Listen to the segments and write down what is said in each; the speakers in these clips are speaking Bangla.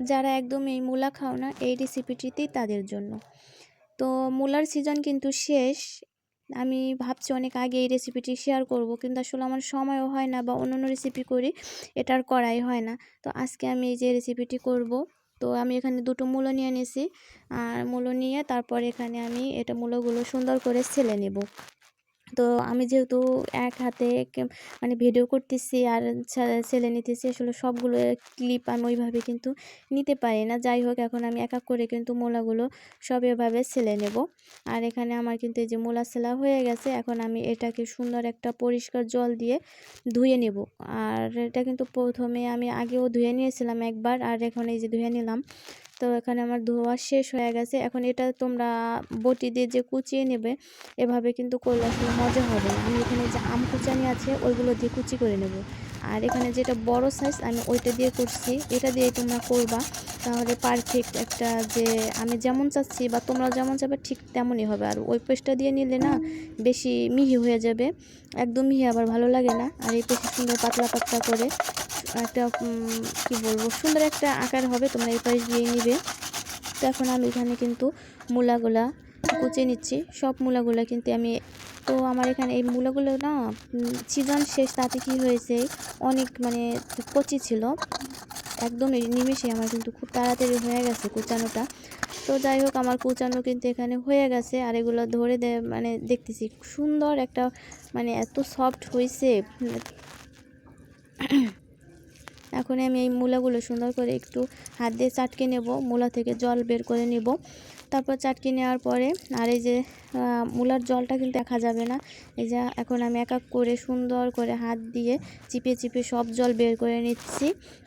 যারা একদম এই মূলা খাও না, এই রেসিপিটিতেই তাদের জন্য। তো মূলার সিজন কিন্তু শেষ। আমি ভাবছি অনেক আগে এই রেসিপিটি শেয়ার করব, কিন্তু আসলে আমার সময়ও হয় না বা অন্য রেসিপি করি এটার করাই হয় না। তো আজকে আমি এই যে রেসিপিটি করব, তো আমি এখানে দুটো মূলো নিয়ে নিয়েছি আর মূলো নিয়ে তারপর এখানে আমি এটা মূলোগুলো সুন্দর করে ছেলে নেব। তো আমি যেহেতু এক হাতে মানে ভিডিও করতেছি আর ছেলে নিতেছি, আসলে সবগুলো ক্লিপ আমি ওইভাবে কিন্তু নিতে পারি না। যাই হোক, এখন আমি এক এক করে কিন্তু মোলাগুলো সব এভাবে ছেলে নেব। আর এখানে আমার কিন্তু এই যে মোলা সেলা হয়ে গেছে, এখন আমি এটাকে সুন্দর একটা পরিষ্কার জল দিয়ে ধুয়ে নেব। আর এটা কিন্তু প্রথমে আমি আগেও ধুয়ে নিয়েছিলাম একবার, আর এখন এই যে ধুয়ে নিলাম তো এখানে আমার ধোয়া শেষ হয়ে গেছে। এখন এটা তোমরা বটি দিয়ে যে কুচিয়ে নেবে, এভাবে কিন্তু করলে আসলে মজা হবে আমি এখানে যে আম কুচানি আছে, ওইগুলো দিয়ে কুচি করে নেব। আর এখানে যেটা বড় সাইজ আমি ওইটা দিয়ে করছি। এটা দিয়ে তোমরা করবা। তাহলে পারফেক্ট একটা যে আমি যেমন চাচ্ছি বা তোমরা যেমন চাবে, ঠিক তেমনই হবে। আর ওই পেস্টটা দিয়ে নিলে না, বেশি মিহি হয়ে যাবে। একদম মিহি আবার ভালো লাগে না। আর এই পেস্ট সুন্দর পাতলা পাতলা করে একটা কি বলব, সুন্দর একটা আকার হবে, তোমরা এই পাশ দিয়ে নিবে। তো এখন আমি এখানে কিন্তু মূলাগুলা কুচিয়ে নিচ্ছি। সব মূলাগুলা কিন্তু আমি, তো আমার এখানে এই মূলাগুলো না সিজন শেষ, তাতে কি হয়েছে, অনেক মানে কচি ছিল। একদম নিমেষে আমার কিন্তু খুব তাড়াতাড়ি হয়ে গেছে কুচানোটা। তো যাই হোক, আমার কুচানো কিন্তু এখানে হয়ে গেছে, আর এগুলো ধরে দে মানে দেখতেছি সুন্দর একটা মানে এত সফট হয়েছে এখন আমি এই মূলাগুলো সুন্দর করে একটু হাত দিয়ে চাটকে নেব, মূলা থেকে জল বের করে নেব। তারপর চাটকে নেওয়ার পরে আর এই যে মূলার জলটা কিন্তু দেখা যাবে না। এই যে এখন আমি এক এক করে সুন্দর করে হাত দিয়ে চিপে চিপে সব জল বের করে নিচ্ছি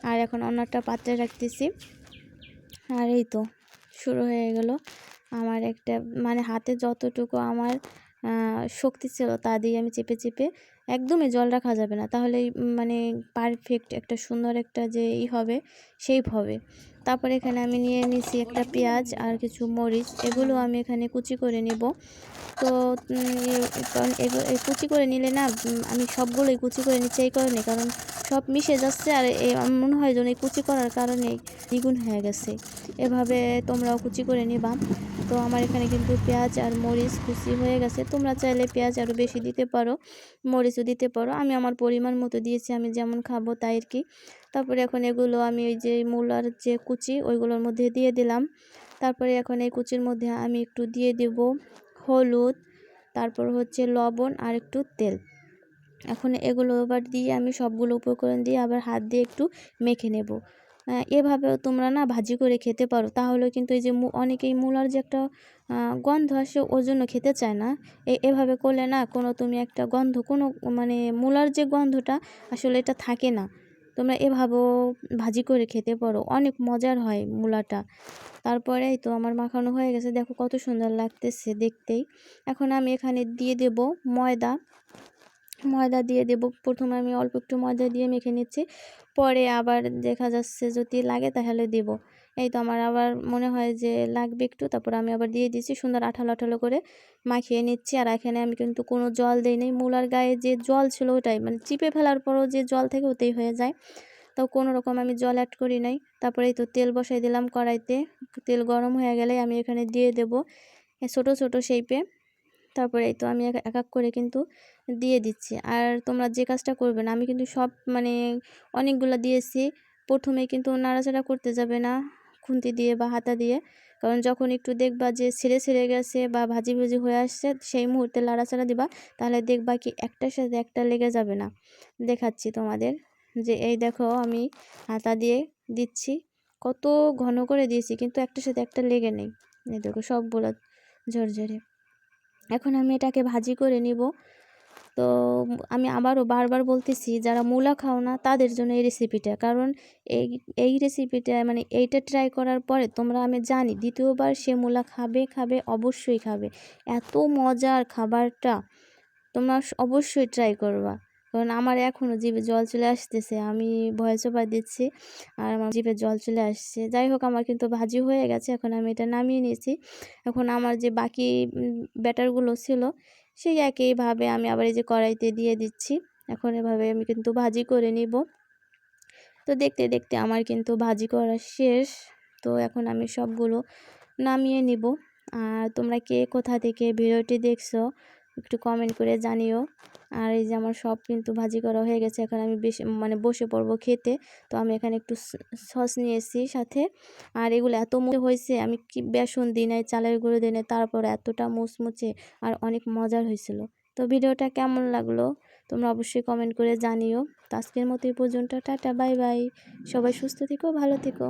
আর এখন অন্যটা পাত্রে রাখতেছি। আর এই তো, শুরু হয়ে গেল। আমার একটা মানে হাতে যতটুকু আমার শক্তি ছিল তা দিয়ে আমি চেপে চেপে একদমই জল রাখা যাবে না। তাহলে মানে পারফেক্ট একটা সুন্দর একটা যে ই হবে শেপ হবে। তারপরে এখানে আমি নিয়ে নিছি একটা পেঁয়াজ আর কিছু মরিচ, এগুলো আমি এখানে কুচি করে নেব। তো কারণ কুচি করে নিলে না আমি সবগুলোই কুচি করে নিচ্ছি এই কারণে, কারণ সব মিশে যাচ্ছে আর মনে হয় যেন এই কুচি করার কারণেই দ্বিগুণ হয়ে গেছে। এভাবে তোমরাও কুচি করে নিবা। তো আমার এখানে কিন্তু পেঁয়াজ আর মরিচ কুচি হয়ে গেছে। তোমরা চাইলে পেঁয়াজ আরও বেশি দিতে পারো, মরিচও দিতে পারো। আমি আমার পরিমাণ মতো দিয়েছি, আমি যেমন খাব তাই আর কি তারপরে এখন এগুলো আমি ওই যে মূলার যে কুচি, ওইগুলোর মধ্যে দিয়ে দিলাম। তারপরে এখন এই কুচির মধ্যে আমি একটু দিয়ে দেব হলুদ, তারপর হচ্ছে লবণ আর একটু তেল। এখন এগুলো আবার দিয়ে আমি সবগুলো উপকরণ দিয়ে আবার হাত দিয়ে একটু মেখে নেব। এভাবেও তোমরা না ভাজি করে খেতে পারো। তাহলে কিন্তু এই যে অনেকেই মূলার যে একটা গন্ধ আসে, ওর জন্য খেতে চায় না। এভাবে করলে না কোনো, তুমি একটা গন্ধ, কোনো মানে মূলার যে গন্ধটা, আসলে এটা থাকে না। তোমরা এভাবেও ভাজি করে খেতে পারো। অনেক মজার হয় মূলাটা। তারপরেই তো আমার মাখানো হয়ে গেছে। দেখো কত সুন্দর লাগতেছে দেখতেই। এখন আমি এখানে দিয়ে দেব ময়দা। ময়দা দিয়ে দেব। প্রথমে আমি অল্প একটু ময়দা দিয়ে মেখে নিচ্ছি। পরে আবার দেখা যাচ্ছে যদি লাগে তাহলে দেব। এই তো আমার আবার মনে হয় যে লাগবে একটু, তারপর আমি আবার দিয়ে দিচ্ছি সুন্দর আঠালো আঠালো করে মাখিয়ে নিচ্ছি। আর এখানে আমি কিন্তু কোনো জল দিই নেই। মূলার গায়ে যে জল ছিল ওটাই মানে চিপে ফেলার পরও যে জল থেকে ওতেই হয়ে যায়। তো কোনো রকম আমি জল অ্যাড করি নাই। তারপরে এই তো তেল বসাই দিলাম কড়াইতে। তেল গরম হয়ে গেলে আমি এখানে দিয়ে দেব ছোট ছোট শেপে তারপরে তো আমি এক এক করে কিন্তু দিয়ে দিচ্ছি। আর তোমরা যে কাজটা করবে না, আমি কিন্তু সব মানে অনেকগুলো দিয়েছি। প্রথমে কিন্তু নাড়াচাড়া করতে যাবে না খুন্তি দিয়ে বা হাতা দিয়ে। কারণ যখন একটু দেখবা যে ছেড়ে ছেড়ে গেছে বা ভাজি ভাজি হয়ে আসছে, সেই মুহূর্তে লাড়াচাড়া দিবা। তাহলে দেখবা কি একটার সাথে একটা লেগে যাবে না। দেখাচ্ছি তোমাদের যে এই দেখো আমি হাতা দিয়ে দিচ্ছি। কত ঘন করে দিয়েছি, কিন্তু একটার সাথে একটা লেগে নেই। এই দেখো সবগুলো ঝরঝরে। এখন আমি এটাকে ভাজি করে নিব। তো আমি আবারও বারবার বলতেছি, যারা মূলা খাও না, তাদের জন্য এই রেসিপিটা কারণ এই এই রেসিপিটা মানে এইটা ট্রাই করার পরে তোমরা, আমি জানি, দ্বিতীয়বার সে মূলা খাবে খাবে, অবশ্যই খাবে। এত মজার খাবারটা তোমরা অবশ্যই ট্রাই করবা। কারণ আমার এখনও জিভে জল চলে আসতেছে, আমি ভয় চোপা দিচ্ছি, আর আমার জিভে জল চলে আসছে। যাই হোক, আমার কিন্তু ভাজি হয়ে গেছে, এখন আমি এটা নামিয়ে নিয়েছি। এখন আমার যে বাকি ব্যাটারগুলো ছিল, সেই একইভাবে আমি আবার এই যে কড়াইতে দিয়ে দিচ্ছি। এখন এভাবে আমি কিন্তু ভাজি করে নিব। তো দেখতে দেখতে আমার কিন্তু ভাজি করা শেষ। তো এখন আমি সবগুলো নামিয়ে নিব। আর তোমরা কে কোথা থেকে ভিডিওটি দেখছ একটু কমেন্ট করে জানিও। আর এই যে আমার সব কিন্তু ভাজি করা হয়ে গেছে, এখন আমি বেশি মানে বসে পড়ব খেতে। তো আমি এখানে একটু সস নিয়েছি সাথে। আর এগুলো এত মুখে হয়েছে, আমি কি বেসন দিই নাই, চালের গুঁড়ো দিই নাই, তারপর এতটা মুচমুচে আর অনেক মজার হয়েছিল। তো ভিডিওটা কেমন লাগল? তোমরা অবশ্যই কমেন্ট করে জানিও। তো আজকের মতো এই পর্যন্ত, টাটা বাই বাই সবাই সুস্থ থেকো, ভালো থেকো।